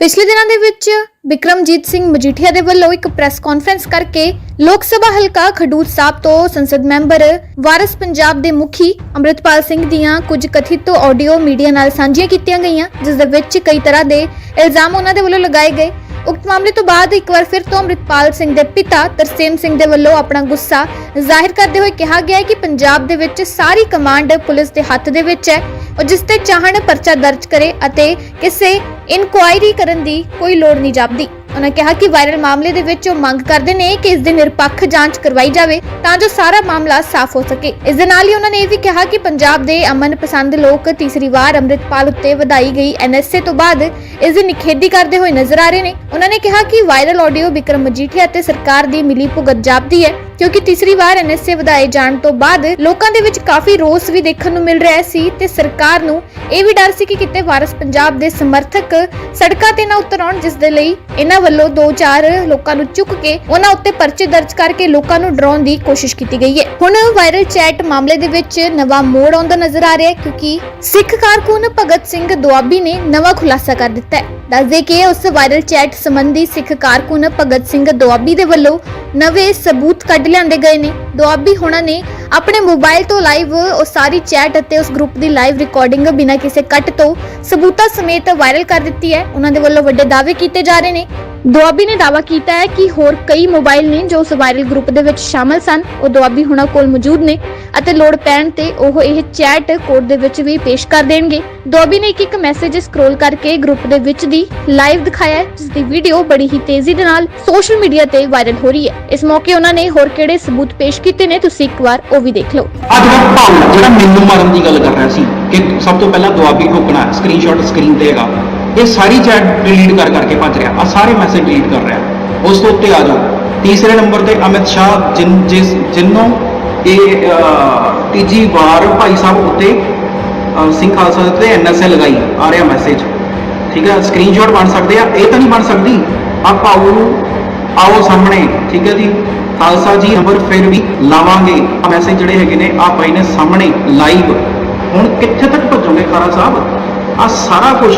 ਪਿਛਲੇ ਦਿਨਾਂ ਦੇ ਵਿੱਚ ਵਿਕਰਮਜੀਤ ਸਿੰਘ ਮਜੀਠੀਆ ਦੇ ਵੱਲੋਂ ਇੱਕ ਪ੍ਰੈਸ ਕਾਨਫਰੰਸ ਕਰਕੇ ਲੋਕ ਸਭਾ ਹਲਕਾ ਖਡੂਰ ਸਾਹਿਬ ਤੋਂ ਸੰਸਦ ਮੈਂਬਰ ਵਾਰਿਸ ਪੰਜਾਬ ਦੇ ਮੁਖੀ ਅੰਮ੍ਰਿਤਪਾਲ ਸਿੰਘ ਦੀਆਂ ਕੁਝ ਕਥਿਤ ਆਡੀਓ ਮੀਡੀਆ ਨਾਲ ਸਾਂਝੀਆਂ ਕੀਤੀਆਂ ਗਈਆਂ, ਜਿਸ ਦੇ ਵਿੱਚ ਕਈ ਤਰ੍ਹਾਂ ਦੇ ਇਲਜ਼ਾਮ ਉਹਨਾਂ ਦੇ ਵੱਲੋਂ ਲਗਾਏ ਗਏ। ਉਕਤ ਮਾਮਲੇ ਤੋਂ ਬਾਅਦ ਇੱਕ ਵਾਰ ਫਿਰ ਤੋਂ ਅੰਮ੍ਰਿਤਪਾਲ ਸਿੰਘ ਦੇ ਪਿਤਾ ਤਰਸੇਮ ਸਿੰਘ ਦੇ ਵੱਲੋਂ ਆਪਣਾ ਗੁੱਸਾ ਜ਼ਾਹਿਰ ਕਰਦੇ ਹੋਏ ਕਿਹਾ ਗਿਆ ਹੈ ਕਿ ਪੰਜਾਬ ਦੇ ਵਿੱਚ ਸਾਰੀ ਕਮਾਂਡ ਪੁਲਿਸ ਦੇ ਹੱਥ ਦੇ ਵਿੱਚ ਹੈ ਔਰ ਜਿਸ ਤੇ ਚਾਹਣ ਪਰਚਾ ਦਰਜ ਕਰੇ ਅਤੇ ਕਿਸੇ ਇਨਕੁਆਇਰੀ ਕਰਨ ਦੀ ਕੋਈ ਲੋੜ ਨਹੀਂ ਜਾਪਦੀ। ਉਹਨਾਂ ਕਿਹਾ ਕਿ ਵਾਇਰਲ ਮਾਮਲੇ ਦੇ ਵਿੱਚ ਉਹ ਮੰਗ ਕਰਦੇ ਨੇ ਕਿ ਇਸ ਦੀ ਨਿਰਪੱਖ ਜਾਂਚ ਕਰਵਾਈ ਜਾਵੇ ਤਾਂ ਜੋ ਸਾਰਾ ਮਾਮਲਾ ਸਾਫ਼ ਹੋ ਸਕੇ। ਇਸ ਦੇ ਨਾਲ ਹੀ ਉਹਨਾਂ ਨੇ ਇਹ ਵੀ ਕਿਹਾ ਕਿ ਪੰਜਾਬ ਦੇ ਅਮਨ ਪਸੰਦ ਲੋਕ ਤੀਸਰੀ ਵਾਰ ਅੰਮ੍ਰਿਤਪਾਲ ਉੱਤੇ ਵਧਾਈ ਗਈ ਐਨਐਸਏ ਤੋਂ ਬਾਅਦ ਇਸ ਦੀ ਨਿਖੇਧੀ ਕਰਦੇ ਹੋਏ ਨਜ਼ਰ ਆ ਰਹੇ ਨੇ। ਉਹਨਾਂ ਨੇ ਕਿਹਾ ਕਿ ਵਾਇਰਲ ਆਡੀਓ ਵਿਕਰਮ ਮਜੀਠੀਆ ਅਤੇ ਸਰਕਾਰ ਦੀ ਮਿਲੀ ਭੁਗਤ ਜਾਪਦੀ ਹੈ। ਕਿਉਂਕਿ ਤੀਸਰੀ ਵਾਰ ਐਨਐਸਏ ਵਧਾਏ ਜਾਣ ਤੋਂ ਬਾਅਦ ਲੋਕਾਂ ਦੇ ਵਿੱਚ ਕਾਫੀ ਰੋਸ ਵੀ ਦੇਖਣ ਨੂੰ ਮਿਲ ਰਿਹਾ ਸੀ ਤੇ ਸਰਕਾਰ ਨੂੰ ਇਹ ਵੀ ਡਰ ਸੀ ਕਿ ਕਿਤੇ ਵਾਰਸ ਪੰਜਾਬ ਦੇ ਸਮਰਥਕ ਸੜਕਾਂ ਤੇ ਨਾ ਉਤਰ ਆਉਣ, ਜਿਸ ਦੇ ਲਈ ਇਹਨਾਂ ਵੱਲੋਂ ਦੋ ਚਾਰ ਲੋਕਾਂ ਨੂੰ ਚੁੱਕ ਕੇ ਉਹਨਾਂ ਉੱਤੇ ਪਰਚੇ ਦਰਜ ਕਰਕੇ ਲੋਕਾਂ ਨੂੰ ਡਰਾਉਣ ਦੀ ਕੋਸ਼ਿਸ਼ ਕੀਤੀ ਗਈ ਹੈ। ਹੁਣ ਵਾਇਰਲ ਚੈਟ ਮਾਮਲੇ ਦੇ ਵਿੱਚ ਨਵਾਂ ਮੋੜ ਆਉਂਦਾ ਨਜ਼ਰ ਆ ਰਿਹਾ ਹੈ ਕਿਉਂਕਿ ਸਿੱਖ ਕਾਰਕੁਨ ਭਗਤ ਸਿੰਘ ਦੁਆਬੀ ਨੇ ਨਵਾਂ ਖੁਲਾਸਾ ਕਰ ਦਿੱਤਾ ਹੈ। ਦੱਸਦੇ ਕਿ ਉਸ ਵਾਇਰਲ ਚੈਟ ਸੰਬੰਧੀ ਸਿੱਖ ਕਾਰਕੁਨ ਭਗਤ ਸਿੰਘ ਦੁਆਬੀ ਦੇ ਵੱਲੋਂ ਨਵੇਂ ਸਬੂਤ ਕੱਢ ਲਿਆਂਦੇ ਗਏ ਨੇ। ਦੁਆਬੀ ਹੋਣਾ ਨੇ ਆਪਣੇ ਮੋਬਾਈਲ ਤੋਂ ਲਾਈਵ ਉਹ ਸਾਰੀ ਚੈਟ ਅਤੇ ਉਸ ਗਰੁੱਪ ਦੀ ਲਾਈਵ ਰਿਕਾਰਡਿੰਗ ਬਿਨਾਂ ਕਿਸੇ ਕੱਟ ਤੋਂ ਸਬੂਤਾਂ ਸਮੇਤ ਵਾਇਰਲ ਕਰ ਦਿੱਤੀ ਹੈ। ਉਹਨਾਂ ਦੇ ਵੱਲੋਂ ਵੱਡੇ ਦਾਅਵੇ ਕੀਤੇ ਜਾ ਰਹੇ ਨੇ। ਦੁਆਬੀ ਨੇ ਦਾਅਵਾ ਕੀਤਾ ਹੈ ਕਿ ਹੋਰ ਕਈ ਮੋਬਾਈਲ ਨੇ ਜੋ ਉਸ ਵਾਇਰਲ ਗਰੁੱਪ ਦੇ ਵਿੱਚ ਸ਼ਾਮਲ ਸਨ। ਉਹ ਦੁਆਬੀ ਹੋਣਾ ਕੋਲ ਮੌਜੂਦ ਨੇ ਅਤੇ ਲੋੜ ਪੈਣ ਤੇ ਉਹ ਇਹ ਚੈਟ ਕੋਡ ਦੇ ਵਿੱਚ ਵੀ ਪੇਸ਼ ਕਰ ਦੇਣਗੇ। ਦੁਆਬੀ ਨੇ ਇੱਕ ਇੱਕ ਮੈਸੇਜ ਸਕਰੋਲ ਕਰਕੇ ਗਰੁੱਪ ਦੇ ਵਿੱਚ ਦੀ ਲਾਈਵ ਦਿਖਾਇਆ ਹੈ, ਜਿਸ ਦੀ ਵੀਡੀਓ ਬੜੀ ਹੀ ਤੇਜ਼ੀ ਦੇ ਨਾਲ ਸੋਸ਼ਲ ਮੀਡੀਆ ਤੇ ਵਾਇਰਲ ਹੋ ਰਹੀ ਹੈ। ਇਸ ਮੌਕੇ ਉਹਨਾਂ ਨੇ ਹੋਰ ਕਿਹੜੇ ਸਬੂਤ ਪੇਸ਼ ਕੀਤੇ ਨੇ ਤੁਸੀਂ ਇੱਕ ਵਾਰ ਉਹ ਵੀ ਦੇਖ ਲਓ। ਆ ਜਿਹੜਾ ਭਾਵਨਾ ਜਿਹੜਾ ਮੈਨੂੰ ਮਾਰਨ ਦੀ ਗੱਲ ਕਰ ਰਿਹਾ ਸੀ ਕਿ ਸਭ ਤੋਂ ਪਹਿਲਾਂ ਦੁਆਬੀ ਠੋਕਣਾ ਸਕਰੀਨਸ਼ਾਟ ਸਕਰੀਨ ਤੇ ਹੈਗਾ। ਇਹ ਸਾਰੀ ਚੈਟ ਡਿਲੀਟ ਕਰ ਕਰਕੇ ਭੱਜ ਰਿਹਾ। ਆ ਸਾਰੇ ਮੈਸੇਜ ਡਿਲੀਟ ਕਰ ਰਿਹਾ। ਉਸ ਤੋਂ ਉੱਤੇ ਆ ਜਾਓ। ਤੀਸਰੇ ਨੰਬਰ ਤੇ ਅਮਿਤ ਸ਼ਾਹ, ਜਿਨ ਜਿਸ ਜਿੰਨੋਂ ਇਹ ਤੀਜੀ ਵਾਰ ਭਾਈ ਸਾਹਿਬ ਉੱਤੇ ਸਿੰਘ ਖਾਲਸਾ ਦੇ ਉੱਤੇ ਐਨਐਸਏ ਲਗਾਈ, ਆ ਰਿਹਾ ਮੈਸੇਜ ਠੀਕ ਹੈ? ਸਕਰੀਨਸ਼ਾਟ ਬਣ ਸਕਦੇ ਆ। ਇਹ ਤਾਂ ਨਹੀਂ ਬਣ ਸਕਦੀ। ਆ ਭਾਊ ਆਓ ਸਾਹਮਣੇ। ਠੀਕ ਹੈ ਜੀ? ਖਾਲਸਾ ਜੀ ਨੰਬਰ ਫਿਰ ਵੀ ਲਾਵਾਂਗੇ। ਆ ਮੈਸੇਜ ਜਿਹੜੇ ਹੈਗੇ ਨੇ ਆ ਭਾਈ ਨੇ ਸਾਹਮਣੇ ਲਾਈਵ ਹੁਣ ਕਿੱਥੇ ਤੱਕ ਭੱਜੋਗੇ ਖਾਰਾ ਸਾਹਿਬ? ਆ ਸਾਰਾ ਕੁਝ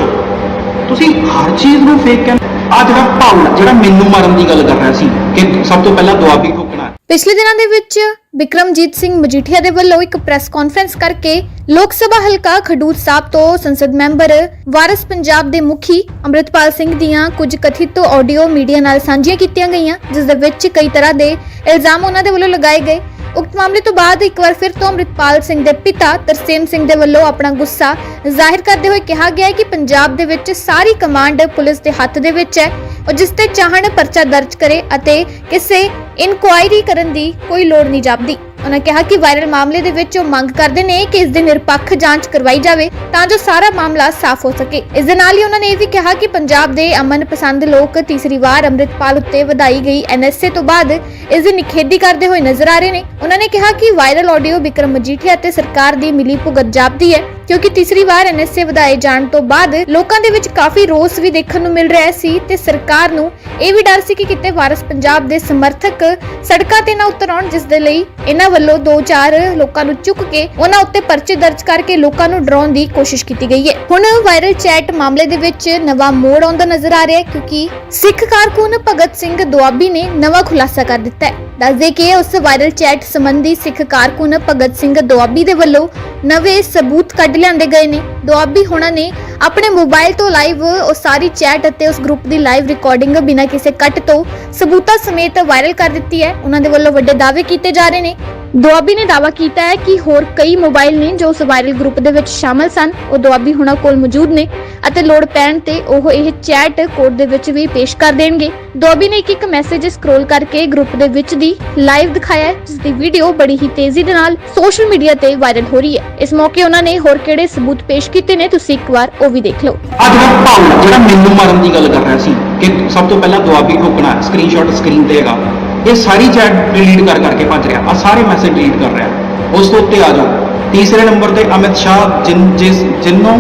ਤੁਸੀਂ ਹਰ ਚੀਜ਼ ਨੂੰ ਫੇਕ ਕਹਿੰਦੇ ਆ ਜਿਹੜਾ ਭਾਵਨਾ ਜਿਹੜਾ ਮੈਨੂੰ ਮਾਰਨ ਦੀ ਗੱਲ ਕਰ ਰਿਹਾ ਸੀ, ਕਿ ਸਭ ਤੋਂ ਪਹਿਲਾਂ ਦੁਆਬੀ ਠੋਕਣਾ ਪਿਛਲੇ ਦਿਨਾਂ ਦੇ ਵਿੱਚ ਵਿਕਰਮਜੀਤ ਸਿੰਘ ਮਜੀਠੀਆ ਦੇ ਵੱਲੋਂ ਇੱਕ ਪ੍ਰੈਸ ਕਾਨਫਰੰਸ ਕਰਕੇ ਲੋਕ ਸਭਾ ਹਲਕਾ ਖਡੂਰ ਸਾਹਿਬ ਤੋਂ ਸੰਸਦ ਮੈਂਬਰ ਵਾਰਿਸ ਪੰਜਾਬ ਦੇ ਮੁਖੀ ਅੰਮ੍ਰਿਤਪਾਲ ਸਿੰਘ ਦੀਆਂ ਕੁਝ ਕਥਿਤ ਆਡੀਓ ਮੀਡੀਆ ਨਾਲ ਸਾਂਝੀਆਂ ਕੀਤੀਆਂ ਗਈਆਂ, ਜਿਸ ਦੇ ਵਿੱਚ ਕਈ ਤਰ੍ਹਾਂ ਦੇ ਇਲਜ਼ਾਮ ਉਹਨਾਂ ਦੇ ਵੱਲੋਂ ਲਗਾਏ ਗਏ। ਉਕਤ ਮਾਮਲੇ ਤੋਂ ਬਾਅਦ ਇੱਕ ਵਾਰ ਫਿਰ ਤੋਂ ਅੰਮ੍ਰਿਤਪਾਲ ਸਿੰਘ ਦੇ ਪਿਤਾ ਤਰਸੇਮ ਸਿੰਘ ਦੇ ਵੱਲੋਂ ਆਪਣਾ ਗੁੱਸਾ ਜ਼ਾਹਿਰ ਕਰਦੇ ਹੋਏ ਕਿਹਾ ਗਿਆ ਹੈ ਕਿ ਪੰਜਾਬ ਦੇ ਵਿੱਚ ਸਾਰੀ ਕਮਾਂਡ ਪੁਲਿਸ ਦੇ ਹੱਥ ਦੇ ਵਿੱਚ ਹੈ ਔਰ ਜਿਸ ਤੇ ਚਾਹਣ ਪਰਚਾ ਦਰਜ ਕਰੇ ਅਤੇ ਕਿਸੇ ਇਨਕੁਆਇਰੀ ਕਰਨ ਦੀ ਕੋਈ ਲੋੜ ਨਹੀਂ ਜਾਪਦੀ। ਉਹਨਾਂ ਕਿਹਾ ਕਿ ਵਾਇਰਲ ਮਾਮਲੇ ਦੇ ਵਿੱਚ ਉਹ ਮੰਗ ਕਰਦੇ ਨੇ ਕਿ ਇਸ ਦੀ ਨਿਰਪੱਖ ਜਾਂਚ ਕਰਵਾਈ ਜਾਵੇ ਤਾਂ ਜੋ ਸਾਰਾ ਮਾਮਲਾ ਸਾਫ਼ ਹੋ ਸਕੇ। ਇਸ ਦੇ ਨਾਲ ਹੀ ਉਹਨਾਂ ਨੇ ਇਹ ਵੀ ਕਿਹਾ ਕਿ ਪੰਜਾਬ ਦੇ ਅਮਨ ਪਸੰਦ ਲੋਕ ਤੀਸਰੀ ਵਾਰ ਅੰਮ੍ਰਿਤਪਾਲ ਉੱਤੇ ਵਧਾਈ ਗਈ ਐਨਐਸਏ ਤੋਂ ਬਾਅਦ ਇਸ ਦੀ ਨਿਖੇਧੀ ਕਰਦੇ ਹੋਏ ਨਜ਼ਰ ਆ ਰਹੇ ਨੇ। ਉਹਨਾਂ ਨੇ ਕਿਹਾ ਕਿ ਵਾਇਰਲ ਆਡੀਓ ਵਿਕਰਮ ਮਜੀਠੀਆ ਅਤੇ ਸਰਕਾਰ ਦੀ ਮਿਲੀ ਭੁਗਤ ਜਾਪਦੀ ਹੈ। ਕਿਉਂਕਿ ਤੀਸਰੀ ਵਾਰ ਐਨਐਸਏ ਵਧਾਏ ਜਾਣ ਤੋਂ ਬਾਅਦ ਲੋਕਾਂ ਦੇ ਵਿੱਚ ਕਾਫੀ ਰੋਸ ਵੀ ਦੇਖਣ ਨੂੰ ਮਿਲ ਰਿਹਾ ਸੀ ਤੇ ਸਰਕਾਰ ਨੂੰ ਇਹ ਵੀ ਡਰ ਸੀ ਕਿ ਕਿਤੇ ਵਾਰਸ ਪੰਜਾਬ ਦੇ ਸਮਰਥਕ ਸੜਕਾਂ ਤੇ ਨਾ ਉਤਰ ਆਉਣ, ਜਿਸ ਦੇ ਲਈ ਇਹਨਾਂ ਵੱਲੋਂ ਦੋ ਚਾਰ ਲੋਕਾਂ ਨੂੰ ਚੁੱਕ ਕੇ ਉਹਨਾਂ ਉੱਤੇ ਪਰਚੇ ਦਰਜ ਕਰਕੇ ਲੋਕਾਂ ਨੂੰ ਡਰਾਉਣ ਦੀ ਕੋਸ਼ਿਸ਼ ਕੀਤੀ ਗਈ ਹੈ। ਹੁਣ ਵਾਇਰਲ ਚੈਟ ਮਾਮਲੇ ਦੇ ਵਿੱਚ ਨਵਾਂ ਮੋੜ ਆਉਂਦਾ ਨਜ਼ਰ ਆ ਰਿਹਾ ਹੈ ਕਿਉਂਕਿ ਸਿੱਖ ਕਾਰਕੁਨ ਭਗਤ ਸਿੰਘ ਦੁਆਬੀ ਨੇ ਨਵਾਂ ਖੁਲਾਸਾ ਕਰ ਦਿੱਤਾ ਹੈ। ਦੱਸਦੇ ਕਿ ਉਸ ਵਾਇਰਲ ਚੈਟ ਸੰਬੰਧੀ ਸਿੱਖ ਕਾਰਕੁਨ ਭਗਤ ਸਿੰਘ ਦੁਆਬੀ ਦੇ ਵੱਲੋਂ ਨਵੇਂ ਸਬੂਤ ਕੱਢ ਲਿਆਂਦੇ ਗਏ ਨੇ। ਦੁਆਬੀ ਹੋਣਾ ਨੇ ਆਪਣੇ ਮੋਬਾਈਲ ਤੋਂ ਲਾਈਵ ਉਹ ਸਾਰੀ ਚੈਟ ਅਤੇ ਉਸ ਗਰੁੱਪ ਦੀ ਲਾਈਵ ਰਿਕਾਰਡਿੰਗ ਬਿਨਾਂ ਕਿਸੇ ਕੱਟ ਤੋਂ ਸਬੂਤਾਂ ਸਮੇਤ ਵਾਇਰਲ ਕਰ ਦਿੱਤੀ ਹੈ। ਉਹਨਾਂ ਦੇ ਵੱਲੋਂ ਵੱਡੇ ਦਾਅਵੇ ਕੀਤੇ ਜਾ ਰਹੇ ਨੇ। ਦੁਆਬੀ ਨੇ ਦਾਅਵਾ ਕੀਤਾ ਹੈ ਕਿ ਹੋਰ ਕਈ ਮੋਬਾਈਲ ਨੇ ਜੋ ਉਸ ਵਾਇਰਲ ਗਰੁੱਪ ਦੇ ਵਿੱਚ ਸ਼ਾਮਲ ਸਨ। ਉਹ ਦੁਆਬੀ ਹੋਣਾ ਕੋਲ ਮੌਜੂਦ ਨੇ ਅਤੇ ਲੋੜ ਪੈਣ ਤੇ ਉਹ ਇਹ ਚੈਟ ਕੋਡ ਦੇ ਵਿੱਚ ਵੀ ਪੇਸ਼ ਕਰ ਦੇਣਗੇ। ਦੁਆਬੀ ਨੇ ਇੱਕ ਇੱਕ ਮੈਸੇਜ ਸਕਰੋਲ ਕਰਕੇ ਗਰੁੱਪ ਦੇ ਵਿੱਚ ਦੀ ਲਾਈਵ ਦਿਖਾਇਆ ਹੈ, ਜਿਸ ਦੀ ਵੀਡੀਓ ਬੜੀ ਹੀ ਤੇਜ਼ੀ ਦੇ ਨਾਲ ਸੋਸ਼ਲ ਮੀਡੀਆ ਤੇ ਵਾਇਰਲ ਹੋ ਰਹੀ ਹੈ। ਇਸ ਮੌਕੇ ਉਹਨਾਂ ਨੇ ਹੋਰ ਕਿਹੜੇ ਸਬੂਤ ਪੇਸ਼ ਕੀਤੇ ਨੇ ਤੁਸੀਂ ਇੱਕ ਵਾਰ ਉਹ ਵੀ ਦੇਖ ਲਓ। ਆ ਜਿਹੜਾ ਭਾਵਨਾ ਜਿਹੜਾ ਮੈਨੂੰ ਮਾਰਨ ਦੀ ਗੱਲ ਕਰ ਰਿਹਾ ਸੀ ਕਿ ਸਭ ਤੋਂ ਪਹਿਲਾਂ ਦੁਆਬੀ ਠੋਕਣਾ ਸਕਰੀਨਸ਼ਾਟ ਸਕਰੀਨ ਤੇ ਹੈਗਾ। ਇਹ ਸਾਰੀ ਚੈਟ ਡਿਲੀਟ ਕਰ ਕਰਕੇ ਭੱਜ ਰਿਹਾ। ਆ ਸਾਰੇ ਮੈਸੇਜ ਡਿਲੀਟ ਕਰ ਰਿਹਾ। ਉਸ ਤੋਂ ਉੱਤੇ ਆ ਜਾਓ। ਤੀਸਰੇ ਨੰਬਰ ਤੇ ਅਮਿਤ ਸ਼ਾਹ ਜਿਨ ਜਿਸ ਜਿੰਨੋਂ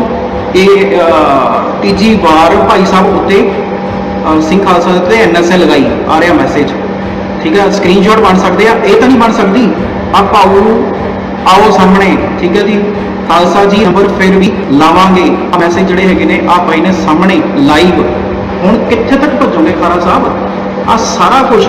ਇਹ ਤੀਜੀ ਵਾਰ ਭਾਈ ਸਾਹਿਬ ਉੱਤੇ ਅਹ, ਸਿੰਘ ਖਾਲਸਾ ਦੇ ਉੱਤੇ ਐਨਐਸਏ ਲਗਾਈ ਆ ਰਿਹਾ ਮੈਸੇਜ ਠੀਕ ਹੈ? ਸਕਰੀਨਸ਼ਾਟ ਬਣ ਸਕਦੇ ਆ। ਇਹ ਤਾਂ ਨਹੀਂ ਬਣ ਸਕਦੀ। ਆ ਭਾਊ ਆਓ ਸਾਹਮਣੇ। ਠੀਕ ਹੈ ਜੀ? ਖਾਲਸਾ ਜੀ ਨੰਬਰ ਫਿਰ ਵੀ ਲਾਵਾਂਗੇ। ਆ ਮੈਸੇਜ ਜਿਹੜੇ ਹੈਗੇ ਨੇ ਆ ਭਾਈ ਨੇ ਸਾਹਮਣੇ ਲਾਈਵ ਹੁਣ ਕਿੱਥੇ ਤੱਕ ਭੱਜੋਗੇ ਖਾਰਾ ਸਾਹਿਬ? ਆ ਸਾਰਾ ਕੁਝ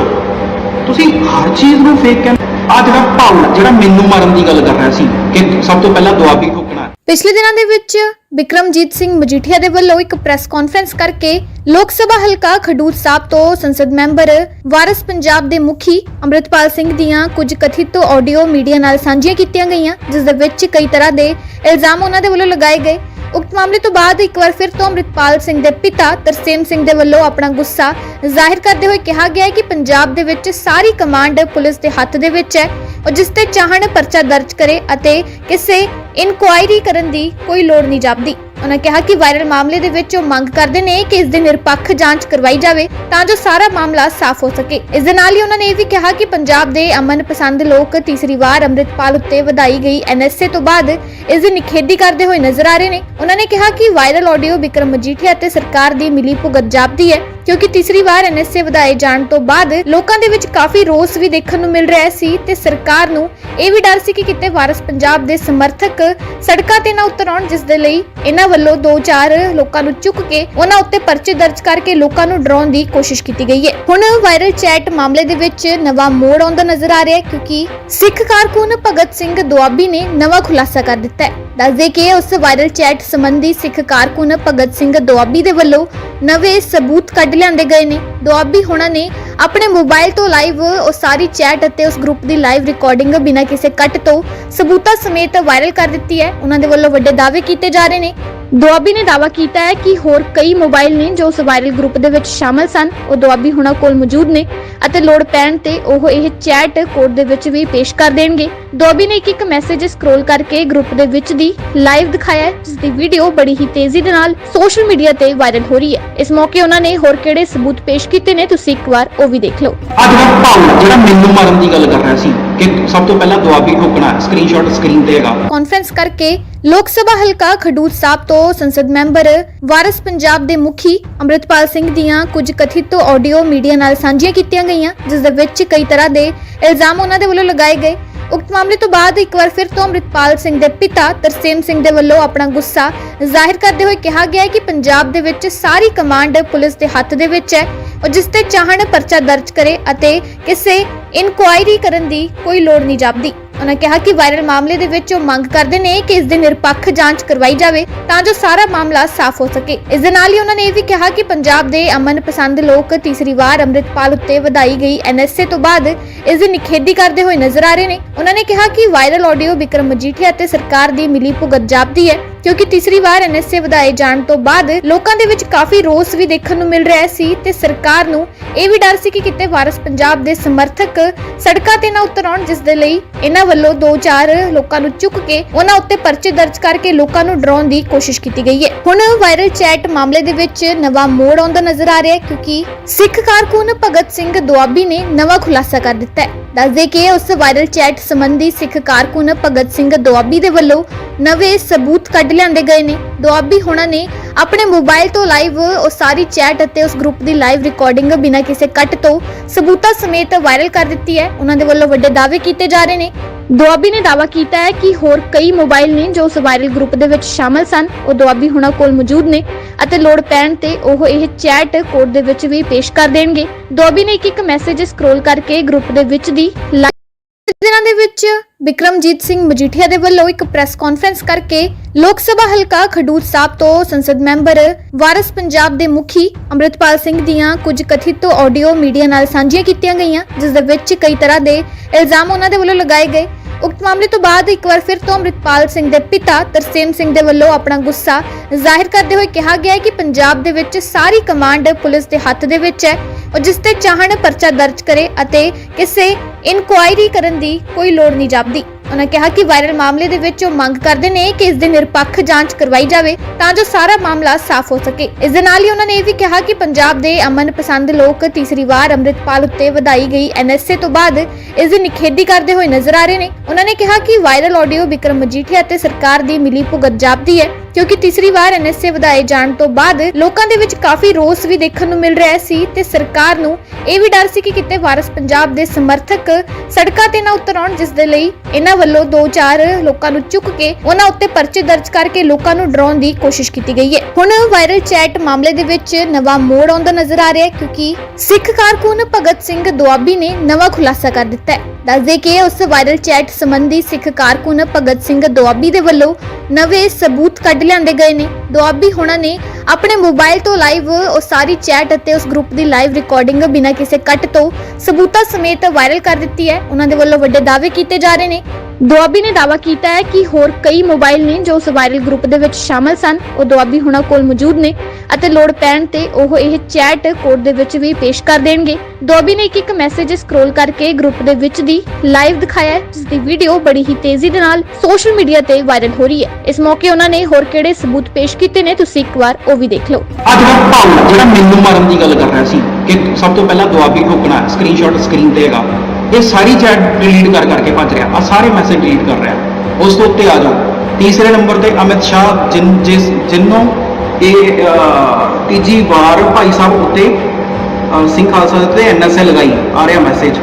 ਤੁਸੀਂ ਹਰ ਚੀਜ਼ ਨੂੰ ਫੇਕ ਕਹਿ ਆ ਜਿਹੜਾ ਭਾਉ ਜਿਹੜਾ ਮੈਨੂੰ ਮਾਰਨ ਦੀ ਗੱਲ ਕਰ ਰਿਹਾ ਸੀ, ਕਿ ਸਭ ਤੋਂ ਪਹਿਲਾਂ ਦੁਆਬੀ ਠੋਕਣਾ ਪਿਛਲੇ ਦਿਨਾਂ ਦੇ ਵਿੱਚ ਬਿਕਰਮਜੀਤ ਸਿੰਘ ਮਜੀਠੀਆ ਦੇ ਵੱਲੋਂ ਇੱਕ ਪ੍ਰੈਸ ਕਾਨਫਰੰਸ ਕਰਕੇ ਲੋਕ ਸਭਾ ਹਲਕਾ ਖਡੂਰ ਸਾਹਿਬ ਤੋਂ ਸੰਸਦ ਮੈਂਬਰ ਵਾਰਿਸ ਪੰਜਾਬ ਦੇ ਮੁਖੀ ਅੰਮ੍ਰਿਤਪਾਲ ਸਿੰਘ ਦੀਆਂ ਕੁਝ ਕਥਿਤ ਆਡੀਓ ਮੀਡੀਆ ਨਾਲ ਸਾਂਝੀਆਂ ਕੀਤੀਆਂ ਗਈਆਂ, ਜਿਸ ਦੇ ਵਿੱਚ ਕਈ ਤਰ੍ਹਾਂ ਦੇ ਇਲਜ਼ਾਮ ਉਹਨਾਂ ਦੇ ਵੱਲੋਂ ਲਗਾਏ ਗਏ। ਉਕਤ ਮਾਮਲੇ ਤੋਂ ਬਾਅਦ ਇੱਕ ਵਾਰ ਫਿਰ ਤੋਂ ਅੰਮ੍ਰਿਤਪਾਲ ਸਿੰਘ ਦੇ ਪਿਤਾ ਤਰਸੇਮ ਸਿੰਘ ਦੇ ਵੱਲੋਂ ਆਪਣਾ ਗੁੱਸਾ ਜ਼ਾਹਿਰ ਕਰਦੇ ਹੋਏ ਕਿਹਾ ਗਿਆ ਹੈ ਕਿ ਪੰਜਾਬ ਦੇ ਵਿੱਚ ਸਾਰੀ ਕਮਾਂਡ ਪੁਲਿਸ ਦੇ ਹੱਥ ਦੇ ਵਿੱਚ ਹੈ ਔਰ ਜਿਸ ਤੇ ਚਾਹਣ ਪਰਚਾ ਦਰਜ ਕਰੇ ਅਤੇ ਕਿਸੇ ਇਨਕੁਆਇਰੀ ਕਰਨ ਦੀ ਕੋਈ ਲੋੜ ਨਹੀਂ ਜਾਪਦੀ। ਉਹਨਾਂ ਕਿਹਾ ਕਿ ਵਾਇਰਲ ਮਾਮਲੇ ਦੇ ਵਿੱਚ ਉਹ ਮੰਗ ਕਰਦੇ ਨੇ ਕਿ ਇਸ ਦੀ ਨਿਰਪੱਖ ਜਾਂਚ ਕਰਵਾਈ ਜਾਵੇ ਤਾਂ ਜੋ ਸਾਰਾ ਮਾਮਲਾ ਸਾਫ਼ ਹੋ ਸਕੇ। ਇਸ ਦੇ ਨਾਲ ਹੀ ਉਹਨਾਂ ਨੇ ਇਹ ਵੀ ਕਿਹਾ ਕਿ ਪੰਜਾਬ ਦੇ ਅਮਨ ਪਸੰਦ ਲੋਕ ਤੀਸਰੀ ਵਾਰ ਅੰਮ੍ਰਿਤਪਾਲ ਉੱਤੇ ਵਧਾਈ ਗਈ ਐਨਐਸਏ ਤੋਂ ਬਾਅਦ ਇਸ ਦੀ ਨਿਖੇਧੀ ਕਰਦੇ ਹੋਏ ਨਜ਼ਰ ਆ ਰਹੇ ਨੇ। ਉਹਨਾਂ ਨੇ ਕਿਹਾ ਕਿ ਵਾਇਰਲ ਆਡੀਓ ਬਿਕਰਮ ਮਜੀਠੀਆ ਅਤੇ ਸਰਕਾਰ ਦੀ ਮਿਲੀ ਭੁਗਤ ਜਾਪਦੀ ਹੈ। ਕਿਉਂਕਿ ਤੀਸਰੀ ਵਾਰ ਐਨਐਸਏ ਵਧਾਏ ਜਾਣ ਤੋਂ ਬਾਅਦ ਲੋਕਾਂ ਦੇ ਵਿੱਚ ਕਾਫੀ ਰੋਸ ਵੀ ਦੇਖਣ ਨੂੰ ਮਿਲ ਰਿਹਾ ਸੀ ਤੇ ਸਰਕਾਰ ਨੂੰ ਇਹ ਵੀ ਡਰ ਸੀ ਕਿ ਕਿਤੇ ਵਾਰਸ ਪੰਜਾਬ ਦੇ ਸਮਰਥਕ ਸੜਕਾਂ ਤੇ ਨਾ ਉਤਰ ਆਉਣ, ਜਿਸ ਦੇ ਲਈ ਇਹਨਾਂ ਵੱਲੋਂ ਦੋ ਚਾਰ ਲੋਕਾਂ ਨੂੰ ਚੁੱਕ ਕੇ ਉਹਨਾਂ ਉੱਤੇ ਪਰਚੇ ਦਰਜ ਕਰਕੇ ਲੋਕਾਂ ਨੂੰ ਡਰਾਉਣ ਦੀ ਕੋਸ਼ਿਸ਼ ਕੀਤੀ ਗਈ ਹੈ। ਹੁਣ ਵਾਇਰਲ ਚੈਟ ਮਾਮਲੇ ਦੇ ਵਿੱਚ ਨਵਾਂ ਮੋੜ ਆਉਂਦਾ ਨਜ਼ਰ ਆ ਰਿਹਾ ਹੈ ਕਿਉਂਕਿ ਸਿੱਖ ਕਾਰਕੁਨ ਭਗਤ ਸਿੰਘ ਦੁਆਬੀ ਨੇ ਨਵਾਂ ਖੁਲਾਸਾ ਕਰ ਦਿੱਤਾ ਹੈ। ਦੱਸਦੇ ਕਿ ਉਸ ਵਾਇਰਲ ਚੈਟ ਸੰਬੰਧੀ ਸਿੱਖ ਕਾਰਕੁਨ ਭਗਤ ਸਿੰਘ ਦੁਆਬੀ ਦੇ ਵੱਲੋਂ ਨਵੇਂ ਸਬੂਤ ਕੱਢ ਲਿਆਂਦੇ ਗਏ ਨੇ। ਦੁਆਬੀ ਹੋਣਾ ਨੇ ਆਪਣੇ ਮੋਬਾਈਲ ਤੋਂ ਲਾਈਵ ਉਹ ਸਾਰੀ ਚੈਟ ਅਤੇ ਉਸ ਗਰੁੱਪ ਦੀ ਲਾਈਵ ਰਿਕਾਰਡਿੰਗ ਬਿਨਾਂ ਕਿਸੇ ਕੱਟ ਤੋਂ ਸਬੂਤਾਂ ਸਮੇਤ ਵਾਇਰਲ ਕਰ ਦਿੱਤੀ ਹੈ। ਉਹਨਾਂ ਦੇ ਵੱਲੋਂ ਵੱਡੇ ਦਾਅਵੇ ਕੀਤੇ ਜਾ ਰਹੇ ਨੇ। ਦੁਆਬੀ ਨੇ ਦਾਅਵਾ ਕੀਤਾ ਹੈ ਕਿ ਹੋਰ ਕਈ ਮੋਬਾਈਲ ਨੇ ਜੋ ਉਸ ਵਾਇਰਲ ਗਰੁੱਪ ਦੇ ਵਿੱਚ ਸ਼ਾਮਲ ਸਨ। ਉਹ ਦੁਆਬੀ ਹੁਣਾਂ ਕੋਲ ਮੌਜੂਦ ਨੇ ਅਤੇ ਲੋੜ ਪੈਣ ਤੇ ਉਹ ਇਹ ਚੈਟ ਕੋਡ ਦੇ ਵਿੱਚ ਵੀ ਪੇਸ਼ ਕਰ ਦੇਣਗੇ। ਦੁਆਬੀ ਨੇ ਇੱਕ ਇੱਕ ਮੈਸੇਜ ਸਕਰੋਲ ਕਰਕੇ ਗਰੁੱਪ ਦੇ ਵਿੱਚ ਦੀ ਲਾਈਵ ਦਿਖਾਇਆ ਹੈ, ਜਿਸ ਦੀ ਵੀਡੀਓ ਬੜੀ ਹੀ ਤੇਜ਼ੀ ਦੇ ਨਾਲ ਸੋਸ਼ਲ ਮੀਡੀਆ ਤੇ ਵਾਇਰਲ ਹੋ ਰਹੀ ਹੈ। ਇਸ ਮੌਕੇ ਉਹਨਾਂ ਨੇ ਹੋਰ ਕਿਹੜੇ ਸਬੂਤ ਪੇਸ਼ ਕੀਤੇ ਨੇ ਤੁਸੀਂ ਇੱਕ ਵਾਰ ਉਹ ਵੀ ਦੇਖ ਲਓ। ਆ ਜਿਹੜਾ ਭਾਉ ਜਿਹੜਾ ਮੈਨੂੰ ਮਾਰਨ ਦੀ ਗੱਲ ਕਰ ਰਿਹਾ ਸੀ ਕਿ ਸਭ ਤੋਂ ਪਹਿਲਾਂ ਦੁਆਬੀ ਠੋਕਣਾ ਹੈ ਸਕਰੀਨਸ਼ਾਟ ਸਕਰੀਨ ਤੇ ਹੈਗਾ। ਕਾਨਫਰੰਸ ਕਰਕੇ ਲੋਕ ਸਭਾ ਹਲਕਾ ਖਡੂਰ ਸਾਹਿਬ ਤੋਂ ਸੰਸਦ ਮੈਂਬਰ ਵਾਰਿਸ ਪੰਜਾਬ ਦੇ ਮੁਖੀ ਅੰਮ੍ਰਿਤਪਾਲ ਸਿੰਘ ਦੀਆਂ ਕੁਝ ਕਥਿਤ ਆਡੀਓ ਮੀਡੀਆ ਨਾਲ ਸਾਂਝੀਆਂ ਕੀਤੀਆਂ ਗਈਆਂ, ਜਿਸ ਦੇ ਵਿੱਚ ਕਈ ਤਰ੍ਹਾਂ ਦੇ ਇਲਜ਼ਾਮ ਉਹਨਾਂ ਦੇ ਵੱਲੋਂ ਲਗਾਏ ਗਏ। ਉਕਤ ਮਾਮਲੇ ਤੋਂ ਬਾਅਦ ਇੱਕ ਵਾਰ ਫਿਰ ਤੋਂ ਅੰਮ੍ਰਿਤਪਾਲ ਸਿੰਘ ਦੇ ਪਿਤਾ ਤਰਸੇਮ ਸਿੰਘ ਦੇ ਵੱਲੋਂ ਆਪਣਾ ਗੁੱਸਾ ਜ਼ਾਹਿਰ ਕਰਦੇ ਹੋਏ ਕਿਹਾ ਗਿਆ ਹੈ ਕਿ ਪੰਜਾਬ ਦੇ ਵਿੱਚ ਸਾਰੀ ਕਮਾਂਡ ਪੁਲਿਸ ਦੇ ਹੱਥ ਦੇ ਵਿੱਚ ਹੈ ਔਰ ਜਿਸ ਤੇ ਚਾਹਣ ਪਰਚਾ ਦਰਜ ਕਰੇ ਅਤੇ ਕਿਸੇ ਇਨਕੁਆਇਰੀ ਕਰਨ ਦੀ ਕੋਈ ਲੋੜ ਨਹੀਂ ਜਾਪਦੀ। ਉਹਨਾਂ ਕਿਹਾ ਕਿ ਵਾਇਰਲ ਮਾਮਲੇ ਦੇ ਵਿੱਚ ਉਹ ਮੰਗ ਕਰਦੇ ਨੇ ਕਿ ਇਸ ਦੀ ਨਿਰਪੱਖ ਜਾਂਚ ਕਰਵਾਈ ਜਾਵੇ, ਤਾਂ ਜੋ ਸਾਰਾ ਮਾਮਲਾ ਸਾਫ਼ ਹੋ ਸਕੇ। ਇਸ ਦੇ ਨਾਲ ਹੀ ਉਹਨਾਂ ਨੇ ਇਹ ਵੀ ਕਿਹਾ ਕਿ ਪੰਜਾਬ ਦੇ ਅਮਨ ਪਸੰਦ ਲੋਕ ਤੀਸਰੀ ਵਾਰ ਅੰਮ੍ਰਿਤਪਾਲ ਉੱਤੇ ਵਧਾਈ ਗਈ ਐਨਐਸਏ ਤੋਂ ਬਾਅਦ ਇਸ ਦੀ ਨਿਖੇਧੀ ਕਰਦੇ ਹੋਏ ਨਜ਼ਰ ਆ ਰਹੇ ਨੇ। ਉਹਨਾਂ ਨੇ ਕਿਹਾ ਕਿ ਵਾਇਰਲ ਆਡੀਓ ਵਿਕਰਮ ਮਜੀਠੀਆ ਅਤੇ ਸਰਕਾਰ ਦੀ ਮਿਲੀ ਭੁਗਤ ਜਾਪਦੀ ਹੈ। ਕਿਉਂਕਿ ਤੀਸਰੀ ਵਾਰ ਐਨਐਸਏ ਵਧਾਏ ਜਾਣ ਤੋਂ ਬਾਅਦ ਲੋਕਾਂ ਦੇ ਵਿੱਚ ਕਾਫੀ ਰੋਸ ਵੀ ਦੇਖਣ ਨੂੰ ਮਿਲ ਰਿਹਾ ਸੀ ਤੇ ਸਰਕਾਰ ਨੂੰ ਇਹ ਵੀ ਡਰ ਸੀ ਕਿ ਕਿਤੇ ਵਾਰਸ ਪੰਜਾਬ ਦੇ ਸਮਰਥਕ ਸੜਕਾਂ ਤੇ ਨਾ ਉਤਰ ਆਉਣ, ਜਿਸ ਦੇ ਲਈ ਇਹਨਾਂ ਵੱਲੋਂ ਦੋ ਚਾਰ ਲੋਕਾਂ ਨੂੰ ਚੁੱਕ ਕੇ ਉਹਨਾਂ ਉੱਤੇ ਪਰਚੇ ਦਰਜ ਕਰਕੇ ਲੋਕਾਂ ਨੂੰ ਡਰਾਉਣ ਦੀ ਕੋਸ਼ਿਸ਼ ਕੀਤੀ ਗਈ ਹੈ। ਹੁਣ ਵਾਇਰਲ ਚੈਟ ਮਾਮਲੇ ਦੇ ਵਿੱਚ ਨਵਾਂ ਮੋੜ ਆਉਂਦਾ ਨਜ਼ਰ ਆ ਰਿਹਾ ਹੈ ਕਿਉਂਕਿ ਸਿੱਖ ਕਾਰਕੁਨ ਭਗਤ ਸਿੰਘ ਦੁਆਬੀ ਨੇ ਨਵਾਂ ਖੁਲਾਸਾ ਕਰ ਦਿੱਤਾ ਹੈ। ਦੱਸਦੇ ਕਿ ਉਸ ਵਾਇਰਲ ਚੈਟ ਸੰਬੰਧੀ ਸਿੱਖ ਕਾਰਕੁਨ ਭਗਤ ਸਿੰਘ ਦੁਆਬੀ ਦੇ ਵੱਲੋਂ ਨਵੇਂ ਸਬੂਤ ਕੱਢ ਕੱਢ ਲਿਆਂਦੇ ਗਏ ਨੇ। ਦੁਆਬੀ ਹੋਣਾ ਨੇ ਆਪਣੇ ਮੋਬਾਈਲ ਤੋਂ ਲਾਈਵ ਉਹ ਸਾਰੀ ਚੈਟ ਅਤੇ ਉਸ ਗਰੁੱਪ ਦੀ ਲਾਈਵ ਰਿਕਾਰਡਿੰਗ ਬਿਨਾਂ ਕਿਸੇ ਕੱਟ ਤੋਂ ਸਬੂਤਾਂ ਸਮੇਤ ਵਾਇਰਲ ਕਰ ਦਿੱਤੀ ਹੈ। ਉਹਨਾਂ ਦੇ ਵੱਲੋਂ ਵੱਡੇ ਦਾਅਵੇ ਕੀਤੇ ਜਾ ਰਹੇ ਨੇ। ਦੁਆਬੀ ਨੇ ਦਾਅਵਾ ਕੀਤਾ ਹੈ ਕਿ ਹੋਰ ਕਈ ਮੋਬਾਈਲ ਨੇ ਜੋ ਉਸ ਵਾਇਰਲ ਗਰੁੱਪ ਦੇ ਵਿੱਚ ਸ਼ਾਮਲ ਸਨ। ਉਹ ਦੁਆਬੀ ਹੁਣਾਂ ਕੋਲ ਮੌਜੂਦ ਨੇ ਅਤੇ ਲੋੜ ਪੈਣ ਤੇ ਉਹ ਇਹ ਚੈਟ ਕੋਡ ਦੇ ਵਿੱਚ ਵੀ ਪੇਸ਼ ਕਰ ਦੇਣਗੇ। ਦੁਆਬੀ ਨੇ ਇੱਕ ਇੱਕ ਮੈਸੇਜ ਸਕਰੋਲ ਕਰਕੇ ਗਰੁੱਪ ਦੇ ਵਿੱਚ ਦੀ ਦੇ ਵਿੱਚ ਬਿਕਰਮਜੀਤ ਸਿੰਘ ਮਜੀਠੀਆ ਦੇ ਵੱਲੋਂ ਇੱਕ ਪ੍ਰੈਸ ਕਾਨਫਰੰਸ ਕਰਕੇ ਲੋਕ ਸਭਾ ਹਲਕਾ ਖਡੂਰ ਸਾਹਿਬ ਤੋਂ ਸੰਸਦ ਮੈਂਬਰ ਵਾਰਿਸ ਪੰਜਾਬ ਦੇ ਮੁਖੀ ਅੰਮ੍ਰਿਤਪਾਲ ਸਿੰਘ ਦੀਆਂ ਕੁਝ ਕਥਿਤ ਆਡੀਓ ਮੀਡੀਆ ਨਾਲ ਸਾਂਝੀਆਂ ਕੀਤੀਆਂ ਗਈਆਂ, ਜਿਸ ਦੇ ਵਿੱਚ ਕਈ ਤਰ੍ਹਾਂ ਦੇ ਇਲਜ਼ਾਮ ਉਹਨਾਂ ਦੇ ਵੱਲੋਂ ਲਗਾਏ ਗਏ। ਉਕਤ ਮਾਮਲੇ ਤੋਂ ਬਾਅਦ ਇੱਕ ਵਾਰ ਫਿਰ ਤੋਂ ਅੰਮ੍ਰਿਤਪਾਲ ਸਿੰਘ ਦੇ ਪਿਤਾ ਤਰਸੇਮ ਸਿੰਘ ਦੇ ਵੱਲੋਂ ਆਪਣਾ ਗੁੱਸਾ ਜ਼ਾਹਿਰ ਕਰਦੇ ਹੋਏ ਕਿਹਾ ਗਿਆ ਹੈ ਕਿ ਪੰਜਾਬ ਦੇ ਵਿੱਚ ਸਾਰੀ ਕਮਾਂਡ ਪੁਲਿਸ ਦੇ ਹੱਥ ਦੇ ਵਿੱਚ ਹੈ ਉਹ ਜਿਸ ਤੇ ਚਾਹਣ ਪਰਚਾ ਦਰਜ ਕਰੇ ਅਤੇ ਕਿਸੇ ਇਨਕੁਆਇਰੀ ਕਰਨ ਦੀ ਕੋਈ ਲੋੜ ਨਹੀਂ ਜਾਪਦੀ। ਉਹਨਾਂ ਕਿਹਾ ਕਿ ਵਾਇਰਲ ਮਾਮਲੇ ਦੇ ਵਿੱਚ ਉਹ ਮੰਗ ਕਰਦੇ ਨੇ ਕਿ ਇਸ ਦੀ ਨਿਰਪੱਖ ਜਾਂਚ ਕਰਵਾਈ ਜਾਵੇ, ਤਾਂ ਜੋ ਸਾਰਾ ਮਾਮਲਾ ਸਾਫ਼ ਹੋ ਸਕੇ। ਇਸ ਦੇ ਨਾਲ ਹੀ ਉਹਨਾਂ ਨੇ ਇਹ ਵੀ ਕਿਹਾ ਕਿ ਪੰਜਾਬ ਦੇ ਅਮਨ ਪਸੰਦ ਲੋਕ ਤੀਸਰੀ ਵਾਰ ਅੰਮ੍ਰਿਤਪਾਲ ਉੱਤੇ ਵਧਾਈ ਗਈ ਐਨਐਸਏ ਤੋਂ ਬਾਅਦ ਇਸ ਦੀ ਨਿਖੇਧੀ ਕਰਦੇ ਹੋਏ ਨਜ਼ਰ ਆ ਰਹੇ ਨੇ। ਉਹਨਾਂ ਨੇ ਕਿਹਾ ਕਿ ਵਾਇਰਲ ਆਡੀਓ ਵਿਕਰਮ ਮਜੀਠੀਆ ਅਤੇ ਸਰਕਾਰ ਦੀ ਮਿਲੀ ਭੁਗਤ ਜਾਪਦੀ ਹੈ, ਕਿਉਂਕਿ ਤੀਸਰੀ ਵਾਰ ਐਨਐਸਏ ਵਧਾਏ ਜਾਣ ਤੋਂ ਬਾਅਦ ਲੋਕਾਂ ਦੇ ਵਿੱਚ ਕਾਫੀ ਰੋਸ ਵੀ ਦੇਖਣ ਨੂੰ ਮਿਲ ਰਿਹਾ ਸੀ ਤੇ ਸਰਕਾਰ ਨੂੰ ਇਹ ਵੀ ਡਰ ਸੀ ਕਿ ਕਿਤੇ ਵਾਰਸ ਪੰਜਾਬ ਦੇ ਸਮਰਥਕ ਸੜਕਾਂ ਤੇ ਨਾ ਉਤਰ ਆਉਣ, ਜਿਸ ਦੇ ਲਈ ਇਹਨਾਂ ਵੱਲੋਂ ਦੋ ਚਾਰ ਲੋਕਾਂ ਨੂੰ ਚੁੱਕ ਕੇ ਉਹਨਾਂ ਉੱਤੇ ਪਰਚੇ ਦਰਜ ਕਰਕੇ ਲੋਕਾਂ ਨੂੰ ਡਰਾਉਣ ਦੀ ਕੋਸ਼ਿਸ਼ ਕੀਤੀ ਗਈ ਹੈ। ਹੁਣ ਵਾਇਰਲ ਚੈਟ ਮਾਮਲੇ ਦੇ ਵਿੱਚ ਨਵਾਂ ਮੋੜ ਆਉਂਦਾ ਨਜ਼ਰ ਆ ਰਿਹਾ ਹੈ ਕਿਉਂਕਿ ਸਿੱਖ ਕਾਰਕੁਨ ਭਗਤ ਸਿੰਘ ਦੁਆਬੀ ਨੇ ਨਵਾਂ ਖੁਲਾਸਾ ਕਰ ਦਿੱਤਾ ਹੈ। ਦੱਸਦੇ ਕਿ ਉਸ ਵਾਇਰਲ ਚੈਟ ਸੰਬੰਧੀ ਸਿੱਖ ਕਾਰਕੁਨ ਭਗਤ ਸਿੰਘ ਦੁਆਬੀ ਦੇ ਵੱਲੋਂ ਨਵੇਂ ਸਬੂਤ ਕੱਢ ਲਿਆਂਦੇ ਗਏ ਨੇ। ਦੁਆਬੀ ਹੋਣਾ ਨੇ ਆਪਣੇ ਮੋਬਾਈਲ ਤੋਂ ਲਾਈਵ ਉਹ ਸਾਰੀ ਚੈਟ ਅਤੇ ਉਸ ਗਰੁੱਪ ਦੀ ਲਾਈਵ ਰਿਕਾਰਡਿੰਗ ਬਿਨਾਂ ਕਿਸੇ ਕੱਟ ਤੋਂ ਸਬੂਤਾਂ ਸਮੇਤ ਵਾਇਰਲ ਕਰ ਦਿੱਤੀ ਹੈ। ਉਹਨਾਂ ਦੇ ਵੱਲੋਂ ਵੱਡੇ ਦਾਅਵੇ ਕੀਤੇ ਜਾ ਰਹੇ ਨੇ। ਦੁਆਬੀ ਨੇ ਦਾਅਵਾ ਕੀਤਾ ਹੈ ਕਿ ਹੋਰ ਕਈ ਮੋਬਾਈਲ ਨੇ ਜੋ ਉਸ ਵਾਇਰਲ ਗਰੁੱਪ ਦੇ ਵਿੱਚ ਸ਼ਾਮਲ ਸਨ। ਉਹ ਦੁਆਬੀ ਹੁਣਾਂ ਕੋਲ ਮੌਜੂਦ ਨੇ ਅਤੇ ਲੋੜ ਪੈਣ ਤੇ ਉਹ ਇਹ ਚੈਟ ਕੋਡ ਦੇ ਵਿੱਚ ਵੀ ਪੇਸ਼ ਕਰ ਦੇਣਗੇ। ਦੁਆਬੀ ਨੇ ਇੱਕ ਇੱਕ ਮੈਸੇਜ ਸਕਰੋਲ ਕਰਕੇ ਗਰੁੱਪ ਦੇ ਵਿੱਚ ਦੀ ਲਾਈਵ ਦਿਖਾਇਆ ਹੈ, ਜਿਸ ਦੀ ਵੀਡੀਓ ਬੜੀ ਹੀ ਤੇਜ਼ੀ ਦੇ ਨਾਲ ਸੋਸ਼ਲ ਮੀਡੀਆ ਤੇ ਵਾਇਰਲ ਹੋ ਰਹੀ ਹੈ। ਇਸ ਮੌਕੇ ਉਹਨਾਂ ਨੇ ਹੋਰ ਕਿਹੜੇ ਸਬੂਤ ਪੇਸ਼ ਕੀਤੇ ਨੇ, ਤੁਸੀਂ ਇੱਕ ਵਾਰ ਉਹ ਵੀ ਦੇਖ ਲਓ। ਅੱਜ ਦਾ ਭਾਉ ਜਿਹੜਾ ਮੈਨੂੰ ਮਾਰਨ ਦੀ ਗੱਲ ਕਰ ਰਿਹਾ ਸੀ ਕਿ ਸਭ ਤੋਂ ਪਹਿਲਾਂ ਦੁਆਬੀ ਠੋਕਣਾ ਸਕਰੀਨਸ਼ਾਟ ਸਕਰੀਨ ਤੇ ਹੈਗਾ। ਇਹ ਸਾਰੀ ਚੈਟ ਡਿਲੀਟ ਕਰ ਕਰਕੇ ਭੱਜ ਰਿਹਾ। ਆ ਸਾਰੇ ਮੈਸੇਜ ਡਿਲੀਟ ਕਰ ਰਿਹਾ। ਉਸ ਤੋਂ ਉੱਤੇ ਆ ਜਾਓ ਤੀਸਰੇ ਨੰਬਰ ਤੇ ਅਮਿਤ ਸ਼ਾਹ, ਜਿਨ ਜਿਸ ਜਿੰਨੋਂ ਇਹ ਤੀਜੀ ਵਾਰ ਭਾਈ ਸਾਹਿਬ ਉੱਤੇ ਸਿੰਘ ਖਾਲਸਾ ਤੇ ਐਨਐਸਏ ਲਗਾਈ, ਆ ਰਿਹਾ ਮੈਸੇਜ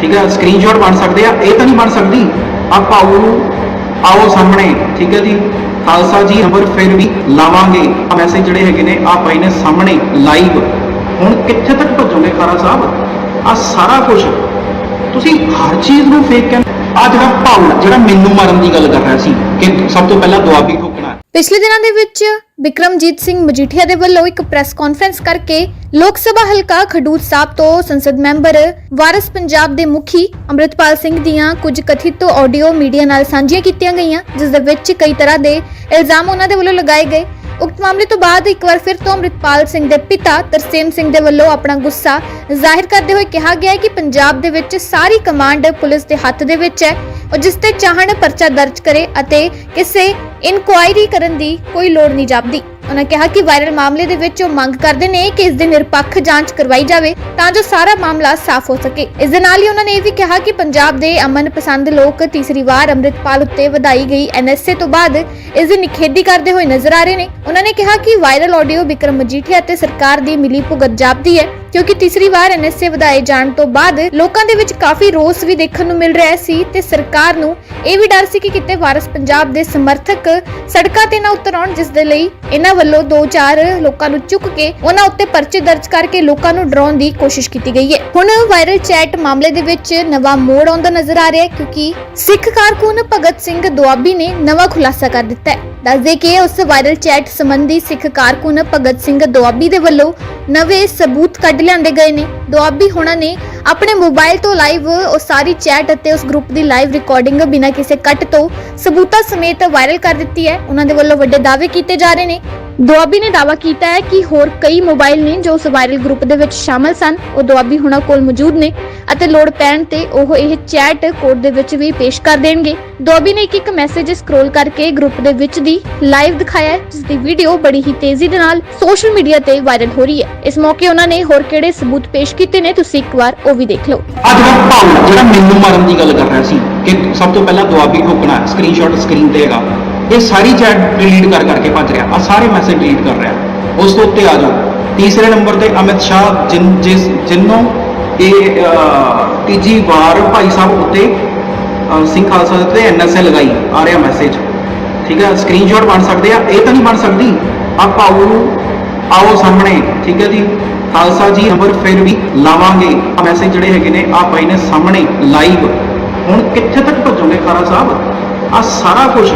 ਠੀਕ ਹੈ? ਸਕਰੀਨਸ਼ਾਟ ਬਣ ਸਕਦੇ ਆ। ਇਹ ਤਾਂ ਨਹੀਂ ਬਣ ਸਕਦੀ। ਆ ਪਾਉ ਆਓ ਸਾਹਮਣੇ। ਠੀਕ ਹੈ ਜੀ? ਖਾਲਸਾ ਜੀ, ਅਮਰ ਫਿਰ ਵੀ ਲਾਵਾਂਗੇ। ਆ ਮੈਸੇਜ ਜਿਹੜੇ ਹੈਗੇ ਨੇ ਆ ਭਾਈ ਨੇ ਸਾਹਮਣੇ ਲਾਈਵ ਹੁਣ ਕਿੱਥੇ ਤੱਕ ਭੱਜੋਗੇ ਖਾਰਾ ਸਾਹਿਬ? ਆ ਸਾਰਾ ਕੁਝ ਤੁਸੀਂ ਹਰ ਚੀਜ਼ ਨੂੰ ਫੇਕ ਕਹਿ ਆ ਜਿਹੜਾ ਭਾਉ ਜਿਹੜਾ ਮੈਨੂੰ ਮਾਰਨ ਦੀ ਗੱਲ ਕਰ ਰਿਹਾ ਸੀ, ਕਿ ਸਭ ਤੋਂ ਪਹਿਲਾਂ ਦੁਆਬੀ ਠੋਕਣਾ ਪਿਛਲੇ ਦਿਨਾਂ ਦੇ ਵਿੱਚ ਬਿਕਰਮਜੀਤ ਸਿੰਘ ਮਜੀਠੀਆ ਦੇ ਵੱਲੋਂ ਇੱਕ ਪ੍ਰੈਸ ਕਾਨਫਰੰਸ ਕਰਕੇ ਲੋਕ ਸਭਾ ਹਲਕਾ ਖਡੂਰ ਸਾਹਿਬ ਤੋਂ ਸੰਸਦ ਮੈਂਬਰ ਵਾਰਸ ਪੰਜਾਬ ਦੇ ਮੁਖੀ ਅੰਮ੍ਰਿਤਪਾਲ ਸਿੰਘ ਦੀਆਂ ਕੁਝ ਕਥਿਤ ਆਡੀਓ ਮੀਡੀਆ ਨਾਲ ਸਾਂਝੀਆਂ ਕੀਤੀਆਂ ਗਈਆਂ, ਜਿਸ ਦੇ ਵਿੱਚ ਕਈ ਤਰ੍ਹਾਂ ਦੇ ਇਲਜ਼ਾਮ ਉਹਨਾਂ ਦੇ ਵੱਲੋਂ ਲਗਾਏ ਗਏ। ਉਕਤ ਮਾਮਲੇ ਤੋਂ ਬਾਅਦ ਇੱਕ ਵਾਰ ਫਿਰ ਤੋਂ ਅੰਮ੍ਰਿਤਪਾਲ ਸਿੰਘ ਦੇ ਪਿਤਾ ਤਰਸੇਮ ਸਿੰਘ ਦੇ ਵੱਲੋਂ ਆਪਣਾ ਗੁੱਸਾ ਜ਼ਾਹਿਰ ਕਰਦੇ ਹੋਏ ਕਿਹਾ ਗਿਆ ਹੈ ਕਿ ਪੰਜਾਬ ਦੇ ਵਿੱਚ ਸਾਰੀ ਕਮਾਂਡ ਪੁਲਿਸ ਦੇ ਹੱਥ ਦੇ ਵਿੱਚ ਹੈ ਔਰ ਜਿਸ ਤੇ ਚਾਹਣ ਪਰਚਾ ਦਰਜ ਕਰੇ ਅਤੇ ਕਿਸੇ ਇਨਕੁਆਇਰੀ ਕਰਨ ਦੀ ਕੋਈ ਲੋੜ ਨਹੀਂ ਜਾਪਦੀ। ਉਹਨਾਂ ਕਿਹਾ ਕਿ ਵਾਇਰਲ ਮਾਮਲੇ ਦੇ ਵਿੱਚ ਉਹ ਮੰਗ ਕਰਦੇ ਨੇ ਕਿ ਇਸ ਦੀ ਨਿਰਪੱਖ ਜਾਂਚ ਕਰਵਾਈ ਜਾਵੇ ਤਾਂ ਜੋ ਸਾਰਾ ਮਾਮਲਾ ਸਾਫ਼ ਹੋ ਸਕੇ। ਇਸ ਦੇ ਨਾਲ ਹੀ ਉਹਨਾਂ ਨੇ ਇਹ ਵੀ ਕਿਹਾ ਕਿ ਪੰਜਾਬ ਦੇ ਅਮਨ ਪਸੰਦ ਲੋਕ ਤੀਸਰੀ ਵਾਰ ਅੰਮ੍ਰਿਤਪਾਲ ਉੱਤੇ ਵਧਾਈ ਗਈ ਐਨਐਸਏ ਤੋਂ ਬਾਅਦ ਇਸ ਦੀ ਨਿਖੇਧੀ ਕਰਦੇ ਹੋਏ ਨਜ਼ਰ ਆ ਰਹੇ ਨੇ। ਉਹਨਾਂ ਨੇ ਕਿਹਾ ਕਿ ਵਾਇਰਲ ਆਡੀਓ ਵਿਕਰਮ ਮਜੀਠੀਆ ਅਤੇ ਸਰਕਾਰ ਦੀ ਮਿਲੀ ਭੁਗਤ ਜਾਪਦੀ ਹੈ। ਕਿਉਂਕਿ ਤੀਸਰੀ ਵਾਰ ਐਨਐਸਏ ਵਧਾਏ ਜਾਣ ਤੋਂ ਬਾਅਦ ਲੋਕਾਂ ਦੇ ਵਿੱਚ ਕਾਫੀ ਰੋਸ ਵੀ ਦੇਖਣ ਨੂੰ ਮਿਲ ਰਿਹਾ ਸੀ ਤੇ ਸਰਕਾਰ ਨੂੰ ਇਹ ਵੀ ਡਰ ਸੀ ਕਿ ਕਿਤੇ ਵਾਰਸ ਪੰਜਾਬ ਦੇ ਸਮਰਥਕ ਸੜਕਾਂ ਤੇ ਨਾ ਉਤਰ ਆਉਣ, ਜਿਸ ਦੇ ਲਈ ਇਹਨਾਂ ਵੱਲੋਂ ਦੋ ਚਾਰ ਲੋਕਾਂ ਨੂੰ ਚੁੱਕ ਕੇ ਉਹਨਾਂ ਉੱਤੇ ਪਰਚੇ ਦਰਜ ਕਰਕੇ ਲੋਕਾਂ ਨੂੰ ਡਰਾਉਣ ਦੀ ਕੋਸ਼ਿਸ਼ ਕੀਤੀ ਗਈ ਹੈ। ਹੁਣ ਵਾਇਰਲ ਚੈਟ ਮਾਮਲੇ ਦੇ ਵਿੱਚ ਨਵਾਂ ਮੋੜ ਆਉਂਦਾ ਨਜ਼ਰ ਆ ਰਿਹਾ ਹੈ ਕਿਉਂਕਿ ਸਿੱਖ ਕਾਰਕੁਨ ਭਗਤ ਸਿੰਘ ਦੁਆਬੀ ਨੇ ਨਵਾਂ ਖੁਲਾਸਾ ਕਰ ਦਿੱਤਾ ਹੈ। ਦੱਸਦੇ ਕਿ ਉਸ ਵਾਇਰਲ ਚੈਟ ਸੰਬੰਧੀ ਸਿੱਖ ਕਾਰਕੁਨ ਭਗਤ ਸਿੰਘ ਦੁਆਬੀ ਦੇ ਵੱਲੋਂ ਨਵੇਂ ਸਬੂਤ ਕੱਢ ਲਿਆਂਦੇ ਗਏ ਨੇ। ਦੁਆਬੀ ਹੋਣਾ ਨੇ ਆਪਣੇ ਮੋਬਾਈਲ ਤੋਂ ਲਾਈਵ ਉਹ ਸਾਰੀ ਚੈਟ ਅਤੇ ਉਸ ਗਰੁੱਪ ਦੀ ਲਾਈਵ ਰਿਕਾਰਡਿੰਗ ਬਿਨਾਂ ਕਿਸੇ ਕੱਟ ਤੋਂ ਸਬੂਤਾਂ ਸਮੇਤ ਵਾਇਰਲ ਕਰ ਦਿੱਤੀ ਹੈ। ਉਹਨਾਂ ਦੇ ਵੱਲੋਂ ਵੱਡੇ ਦਾਅਵੇ ਕੀਤੇ ਜਾ ਰਹੇ ਨੇ। ਦੁਆਬੀ ਨੇ ਦਾਅਵਾ ਕੀਤਾ ਹੈ ਕਿ ਹੋਰ ਕਈ ਮੋਬਾਈਲ ਨੇ ਜੋ ਉਸ ਵਾਇਰਲ ਗਰੁੱਪ ਦੇ ਵਿੱਚ ਸ਼ਾਮਲ ਸਨ। ਉਹ ਦੁਆਬੀ ਹੁਣਾਂ ਕੋਲ ਮੌਜੂਦ ਨੇ ਅਤੇ ਲੋੜ ਪੈਣ ਤੇ ਉਹ ਇਹ ਚੈਟ ਕੋਡ ਦੇ ਵਿੱਚ ਵੀ ਪੇਸ਼ ਕਰ ਦੇਣਗੇ। ਦੁਆਬੀ ਨੇ ਇੱਕ ਇੱਕ ਮੈਸੇਜ ਸਕਰੋਲ ਕਰਕੇ ਗਰੁੱਪ ਦੇ ਵਿੱਚ ਦੀ ਲਾਈਵ ਦਿਖਾਇਆ ਹੈ, ਜਿਸ ਦੀ ਵੀਡੀਓ ਬੜੀ ਹੀ ਤੇਜ਼ੀ ਦੇ ਨਾਲ ਸੋਸ਼ਲ ਮੀਡੀਆ ਤੇ ਵਾਇਰਲ ਹੋ ਰਹੀ ਹੈ। ਇਸ ਮੌਕੇ ਉਹਨਾਂ ਨੇ ਹੋਰ ਕਿਹੜੇ ਸਬੂਤ ਪੇਸ਼ ਕੀਤੇ ਨੇ, ਤੁਸੀਂ ਇੱਕ ਵਾਰ ਉਹ ਵੀ ਦੇਖ ਲਓ। ਅੱਜ ਦਾ ਭਾਉ ਜਿਹੜਾ ਮੈਨੂੰ ਮਾਰਨ ਦੀ ਗੱਲ ਕਰ ਰਿਹਾ ਸੀ ਕਿ ਸਭ ਤੋਂ ਪਹਿਲਾਂ ਦੁਆਬੀ ਠੋਕਣਾ ਸਕਰੀਨਸ਼ਾਟ ਸਕਰੀਨ ਤੇ ਹੈਗਾ। ਇਹ ਸਾਰੀ ਚੈਟ ਡਿਲੀਟ ਕਰ ਕਰਕੇ ਭੱਜ ਰਿਹਾ। ਆ ਸਾਰੇ ਮੈਸੇਜ ਡਿਲੀਟ ਕਰ ਰਿਹਾ। ਉਸ ਤੋਂ ਉੱਤੇ ਆ ਜਾਓ। ਤੀਸਰੇ ਨੰਬਰ ਤੇ ਅਮਿਤ ਸ਼ਾਹ ਜਿਨ ਜਿਸ ਜਿੰਨੋਂ ਇਹ ਤੀਜੀ ਵਾਰ ਭਾਈ ਸਾਹਿਬ ਉੱਤੇ ਅਹ, ਸਿੰਘ ਖਾਲਸਾ ਤੇ ਐਨਐਸਏ ਲਗਾਈ ਆ ਰਿਹਾ ਮੈਸੇਜ ਠੀਕ ਹੈ? ਸਕਰੀਨਸ਼ਾਟ ਬਣ ਸਕਦੇ ਆ। ਇਹ ਤਾਂ ਨਹੀਂ ਬਣ ਸਕਦੀ। ਆ ਪਾਉ ਆਓ ਸਾਹਮਣੇ। ਠੀਕ ਹੈ ਜੀ? ਖਾਲਸਾ ਜੀ ਨੰਬਰ ਫਿਰ ਵੀ ਲਾਵਾਂਗੇ। ਆ ਮੈਸੇਜ ਜਿਹੜੇ ਹੈਗੇ ਨੇ ਆ ਭਾਈ ਨੇ ਸਾਹਮਣੇ ਲਾਈਵ ਹੁਣ ਕਿੱਥੇ ਤੱਕ ਭੱਜੋਗੇ ਖਾਰਾ ਸਾਹਿਬ? ਆ ਸਾਰਾ ਕੁਝ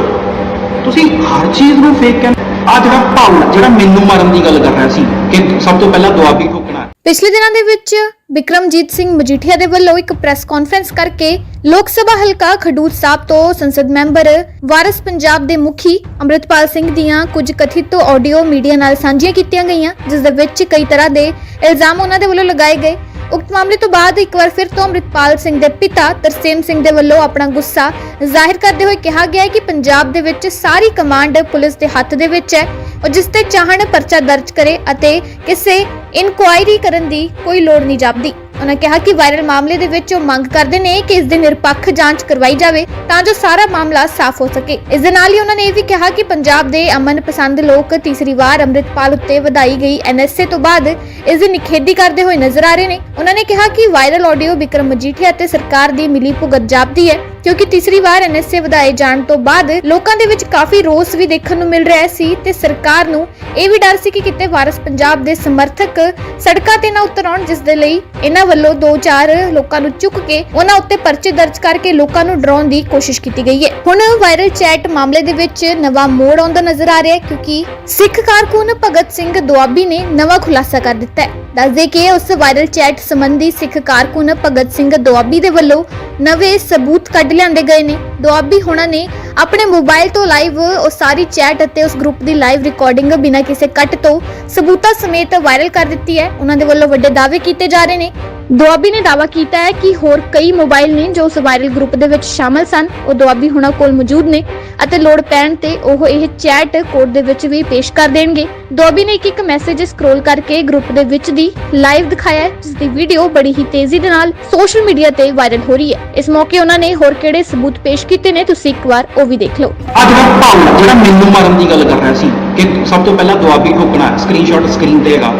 ਤੁਸੀਂ ਹਰ ਚੀਜ਼ ਨੂੰ ਫੇਕ ਕਹਿ ਆ ਜਿਹੜਾ ਭਾਉ ਜਿਹੜਾ ਮੈਨੂੰ ਮਾਰਨ ਦੀ ਗੱਲ ਕਰ ਰਿਹਾ ਸੀ, ਕਿ ਸਭ ਤੋਂ ਪਹਿਲਾਂ ਦੁਆਬੀ ਠੋਕਣਾ ਪਿਛਲੇ ਦਿਨਾਂ ਦੇ ਵਿੱਚ ਬਿਕਰਮਜੀਤ ਸਿੰਘ ਮਜੀਠੀਆ ਦੇ ਵੱਲੋਂ ਇੱਕ ਪ੍ਰੈਸ ਕਾਨਫਰੰਸ ਕਰਕੇ ਲੋਕ ਸਭਾ ਹਲਕਾ ਖਡੂਰ ਸਾਹਿਬ ਤੋਂ ਸੰਸਦ ਮੈਂਬਰ ਵਾਰਸ ਪੰਜਾਬ ਦੇ ਮੁਖੀ ਅੰਮ੍ਰਿਤਪਾਲ ਸਿੰਘ ਦੀਆਂ ਕੁਝ ਕਥਿਤ ਆਡੀਓ ਮੀਡੀਆ ਨਾਲ ਸਾਂਝੀਆਂ ਕੀਤੀਆਂ ਗਈਆਂ, ਜਿਸ ਦੇ ਵਿੱਚ ਕਈ ਤਰ੍ਹਾਂ ਦੇ ਇਲਜ਼ਾਮ ਉਹਨਾਂ ਦੇ ਵੱਲੋਂ ਲਗਾਏ ਗਏ। ਉਕਤ ਮਾਮਲੇ ਤੋਂ ਬਾਅਦ ਇੱਕ ਵਾਰ ਫਿਰ ਤੋਂ ਅੰਮ੍ਰਿਤਪਾਲ ਸਿੰਘ ਦੇ ਪਿਤਾ ਤਰਸੇਮ ਸਿੰਘ ਦੇ ਵੱਲੋਂ ਆਪਣਾ ਗੁੱਸਾ ਜ਼ਾਹਿਰ ਕਰਦੇ ਹੋਏ ਕਿਹਾ ਗਿਆ ਹੈ ਕਿ ਪੰਜਾਬ ਦੇ ਵਿੱਚ ਸਾਰੀ ਕਮਾਂਡ ਪੁਲਿਸ ਦੇ ਹੱਥ ਦੇ ਵਿੱਚ ਹੈ ਔਰ ਜਿਸ ਤੇ ਚਾਹਣ ਪਰਚਾ ਦਰਜ ਕਰੇ ਅਤੇ ਕਿਸੇ ਇਨਕੁਆਇਰੀ ਕਰਨ ਦੀ ਕੋਈ ਲੋੜ ਨਹੀਂ ਜਾਪਦੀ। ਉਹਨਾਂ ਕਿਹਾ ਕਿ ਵਾਇਰਲ ਮਾਮਲੇ ਦੇ ਵਿੱਚ ਉਹ ਮੰਗ ਕਰਦੇ ਨੇ ਕਿ ਇਸ ਦੀ ਨਿਰਪੱਖ ਜਾਂਚ ਕਰਵਾਈ ਜਾਵੇ, ਤਾਂ ਜੋ ਸਾਰਾ ਮਾਮਲਾ ਸਾਫ਼ ਹੋ ਸਕੇ। ਇਸ ਦੇ ਨਾਲ ਹੀ ਉਹਨਾਂ ਨੇ ਇਹ ਵੀ ਕਿਹਾ ਕਿ ਪੰਜਾਬ ਦੇ ਅਮਨ ਪਸੰਦ ਲੋਕ ਤੀਸਰੀ ਵਾਰ ਅੰਮ੍ਰਿਤਪਾਲ ਉੱਤੇ ਵਧਾਈ ਗਈ ਐਨਐਸਏ ਤੋਂ ਬਾਅਦ ਇਸ ਦੀ ਨਿਖੇਧੀ ਕਰਦੇ ਹੋਏ ਨਜ਼ਰ ਆ ਰਹੇ ਨੇ। ਉਹਨਾਂ ਨੇ ਕਿਹਾ ਕਿ ਵਾਇਰਲ ਆਡੀਓ ਵਿਕਰਮ ਮਜੀਠੀਆ ਅਤੇ ਸਰਕਾਰ ਦੀ ਮਿਲੀ ਭੁਗਤ ਜਾਪਦੀ ਹੈ। ਕਿਉਂਕਿ ਤੀਸਰੀ ਵਾਰ ਐਨਐਸਏ ਵਧਾਏ ਜਾਣ ਤੋਂ ਬਾਅਦ ਲੋਕਾਂ ਦੇ ਵਿੱਚ ਕਾਫੀ ਰੋਸ ਵੀ ਦੇਖਣ ਨੂੰ ਮਿਲ ਰਿਹਾ ਸੀ ਤੇ ਸਰਕਾਰ ਨੂੰ ਇਹ ਵੀ ਡਰ ਸੀ ਕਿ ਕਿਤੇ ਵਾਰਸ ਪੰਜਾਬ ਦੇ ਸਮਰਥਕ ਸੜਕਾਂ ਤੇ ਨਾ ਉਤਰ ਆਉਣ, ਜਿਸ ਦੇ ਲਈ ਇਹਨਾਂ ਵੱਲੋਂ ਦੋ ਚਾਰ ਲੋਕਾਂ ਨੂੰ ਚੁੱਕ ਕੇ ਉਹਨਾਂ ਉੱਤੇ ਪਰਚੇ ਦਰਜ ਕਰਕੇ ਲੋਕਾਂ ਨੂੰ ਡਰਾਉਣ ਦੀ ਕੋਸ਼ਿਸ਼ ਕੀਤੀ ਗਈ ਹੈ। ਹੁਣ ਵਾਇਰਲ ਚੈਟ ਮਾਮਲੇ ਦੇ ਵਿੱਚ ਨਵਾਂ ਮੋੜ ਆਉਂਦਾ ਨਜ਼ਰ ਆ ਰਿਹਾ ਹੈ ਕਿਉਂਕਿ ਸਿੱਖ ਕਾਰਕੁਨ ਭਗਤ ਸਿੰਘ ਦੁਆਬੀ ਨੇ ਨਵਾਂ ਖੁਲਾਸਾ ਕਰ ਦਿੱਤਾ ਹੈ। ਦੱਸਦੇ ਕਿ ਉਸ ਵਾਇਰਲ ਚੈਟ ਸੰਬੰਧੀ ਸਿੱਖ ਕਾਰਕੁਨ ਭਗਤ ਸਿੰਘ ਦੁਆਬੀ ਦੇ ਵੱਲੋਂ ਨਵੇਂ ਸਬੂਤ ਕੱਢ ਲਿਆਂਦੇ ਗਏ ਨੇ। ਦੁਆਬੀ ਹੋਣਾ ਨੇ ਆਪਣੇ ਮੋਬਾਈਲ ਤੋਂ ਲਾਈਵ ਉਹ ਸਾਰੀ ਚੈਟ ਅਤੇ ਉਸ ਗਰੁੱਪ ਦੀ ਲਾਈਵ ਰਿਕਾਰਡਿੰਗ ਬਿਨਾਂ ਕਿਸੇ ਕੱਟ ਤੋਂ ਸਬੂਤਾਂ ਸਮੇਤ ਵਾਇਰਲ ਕਰ ਦਿੱਤੀ ਹੈ। ਉਹਨਾਂ ਦੇ ਵੱਲੋਂ ਵੱਡੇ ਦਾਅਵੇ ਕੀਤੇ ਜਾ ਰਹੇ ਨੇ। ਦੁਆਬੀ ਨੇ ਦਾਅਵਾ ਕੀਤਾ ਹੈ ਕਿ ਹੋਰ ਕਈ ਮੋਬਾਈਲ ਨੇ ਜੋ ਉਸ ਵਾਇਰਲ ਗਰੁੱਪ ਦੇ ਵਿੱਚ ਸ਼ਾਮਲ ਸਨ। ਉਹ ਦੁਆਬੀ ਹੋਣਾ ਕੋਲ ਮੌਜੂਦ ਨੇ ਅਤੇ ਲੋੜ ਪੈਣ ਤੇ ਉਹ ਇਹ ਚੈਟ ਕੋਡ ਦੇ ਵਿੱਚ ਵੀ ਪੇਸ਼ ਕਰ ਦੇਣਗੇ। ਦੁਆਬੀ ਨੇ ਇੱਕ ਇੱਕ ਮੈਸੇਜ ਸਕਰੋਲ ਕਰਕੇ ਗਰੁੱਪ ਦੇ ਵਿੱਚ ਦੀ ਲਾਈਵ ਦਿਖਾਇਆ ਹੈ, ਜਿਸ ਦੀ ਵੀਡੀਓ ਬੜੀ ਹੀ ਤੇਜ਼ੀ ਦੇ ਨਾਲ ਸੋਸ਼ਲ ਮੀਡੀਆ ਤੇ ਵਾਇਰਲ ਹੋ ਰਹੀ ਹੈ। ਇਸ ਮੌਕੇ ਉਹਨਾਂ ਨੇ ਹੋਰ ਕਿਹੜੇ ਸਬੂਤ ਪੇਸ਼ ਕੀਤੇ ਨੇ ਤੁਸੀਂ ਇੱਕ ਵਾਰ ਉਹ ਵੀ ਦੇਖ ਲਓ। ਆ ਜਿਹੜਾ ਭਾਉ ਜਿਹੜਾ ਮੈਨੂੰ ਮਾਰਨ ਦੀ ਗੱਲ ਕਰ ਰਿਹਾ ਸੀ ਕਿ ਸਭ ਤੋਂ ਪਹਿਲਾਂ ਦੁਆਬੀ ਠੋਕਣਾ ਸਕਰੀਨਸ਼ਾਟ ਸਕਰੀਨ ਤੇ ਹੈਗਾ।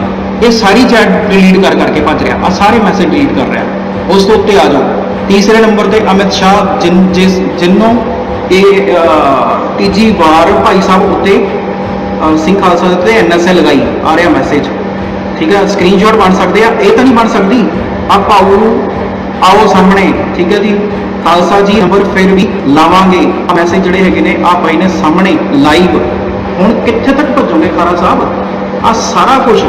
ਇਹ ਸਾਰੀ ਚੈਟ ਡਿਲੀਟ ਕਰ ਕਰਕੇ ਭੱਜ ਰਿਹਾ। ਆ ਸਾਰੇ ਮੈਸੇਜ ਡਿਲੀਟ ਕਰ ਰਿਹਾ। ਉਸ ਤੋਂ ਉੱਤੇ ਆ ਜਾਓ। ਤੀਸਰੇ ਨੰਬਰ ਤੇ ਅਮਿਤ ਸ਼ਾਹ ਜਿਨ ਜਿਸ ਜਿੰਨੋਂ ਇਹ ਤੀਜੀ ਵਾਰ ਭਾਈ ਸਾਹਿਬ ਉੱਤੇ ਅਹ, ਸਿੰਘ ਖਾਲਸਾ ਦੇ ਤੇ ਐਨਐਸਏ ਲਗਾਈ ਆ ਰਿਹਾ ਮੈਸੇਜ ਠੀਕ ਹੈ? ਸਕਰੀਨਸ਼ਾਟ ਬਣ ਸਕਦੇ ਆ। ਇਹ ਤਾਂ ਨਹੀਂ ਬਣ ਸਕਦੀ। ਆ ਭਾਊ ਆਓ ਸਾਹਮਣੇ। ਠੀਕ ਹੈ ਜੀ? ਖਾਲਸਾ ਜੀ ਨੰਬਰ ਫਿਰ ਵੀ ਲਾਵਾਂਗੇ। ਆ ਮੈਸੇਜ ਜਿਹੜੇ ਹੈਗੇ ਨੇ ਆ ਭਾਈ ਨੇ ਸਾਹਮਣੇ ਲਾਈਵ ਹੁਣ ਕਿੱਥੇ ਤੱਕ ਭੱਜੋਗੇ ਖਾਰਾ ਸਾਹਿਬ? ਆ ਸਾਰਾ ਕੁਝ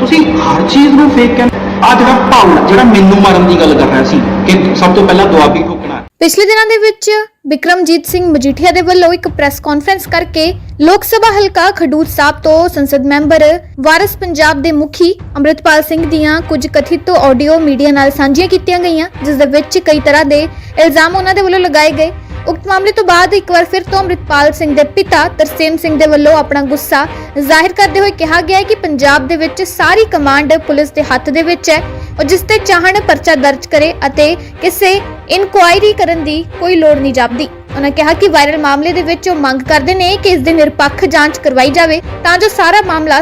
ਤੁਸੀਂ ਹਰ ਚੀਜ਼ ਨੂੰ ਫੇਕ ਕਹਿ ਆ ਜਿਹੜਾ ਭਾਊ ਜਿਹੜਾ ਮੈਨੂੰ ਮਾਰਨ ਦੀ ਗੱਲ ਕਰ ਰਿਹਾ ਸੀ, ਕਿ ਸਭ ਤੋਂ ਪਹਿਲਾਂ ਦੁਆਬੀ ਠੋਕਣਾ ਪਿਛਲੇ ਦਿਨਾਂ ਦੇ ਵਿੱਚ ਬਿਕਰਮਜੀਤ ਸਿੰਘ ਮਜੀਠੀਆ ਦੇ ਵੱਲੋਂ ਇੱਕ ਪ੍ਰੈਸ ਕਾਨਫਰੰਸ ਕਰਕੇ ਲੋਕ ਸਭਾ ਹਲਕਾ ਖਡੂਰ ਸਾਹਿਬ ਤੋਂ ਸੰਸਦ ਮੈਂਬਰ ਵਾਰਸ ਪੰਜਾਬ ਦੇ ਮੁਖੀ ਅੰਮ੍ਰਿਤਪਾਲ ਸਿੰਘ ਦੀਆਂ ਕੁਝ ਕਥਿਤ ਆਡੀਓ ਮੀਡੀਆ ਨਾਲ ਸਾਂਝੀਆਂ ਕੀਤੀਆਂ ਗਈਆਂ, ਜਿਸ ਦੇ ਵਿੱਚ ਕਈ ਤਰ੍ਹਾਂ ਦੇ ਇਲਜ਼ਾਮ ਉਹਨਾਂ ਦੇ ਵੱਲੋਂ ਲਗਾਏ ਗਏ। ਉਕਤ ਮਾਮਲੇ ਤੋਂ ਬਾਅਦ ਇੱਕ ਵਾਰ ਫਿਰ ਤੋਂ ਅੰਮ੍ਰਿਤਪਾਲ ਸਿੰਘ ਦੇ ਪਿਤਾ ਤਰਸੇਮ ਸਿੰਘ ਦੇ ਵੱਲੋਂ ਆਪਣਾ ਗੁੱਸਾ ਜ਼ਾਹਿਰ ਕਰਦੇ ਹੋਏ ਕਿਹਾ ਗਿਆ ਹੈ ਕਿ ਪੰਜਾਬ ਦੇ ਵਿੱਚ ਸਾਰੀ ਕਮਾਂਡ ਪੁਲਿਸ ਦੇ ਹੱਥ ਦੇ ਵਿੱਚ ਹੈ ਔਰ ਜਿਸ ਤੇ ਚਾਹਣ ਪਰਚਾ ਦਰਜ ਕਰੇ ਅਤੇ ਕਿਸੇ ਇਨਕੁਆਇਰੀ ਕਰਨ ਦੀ ਕੋਈ ਲੋੜ ਨਹੀਂ ਜਾਪਦੀ। ਉਹਨਾਂ ਕਿਹਾ ਕਿ ਵਾਇਰਲ ਮਾਮਲੇ ਦੇ ਵਿੱਚ ਉਹ ਮੰਗ ਕਰਦੇ ਨੇ ਕਿ ਇਸ ਦੀ ਨਿਰਪੱਖ ਜਾਂਚ ਕਰਵਾਈ ਜਾਵੇ ਤਾਂ ਜੋ ਸਾਰਾ ਮਾਮਲਾ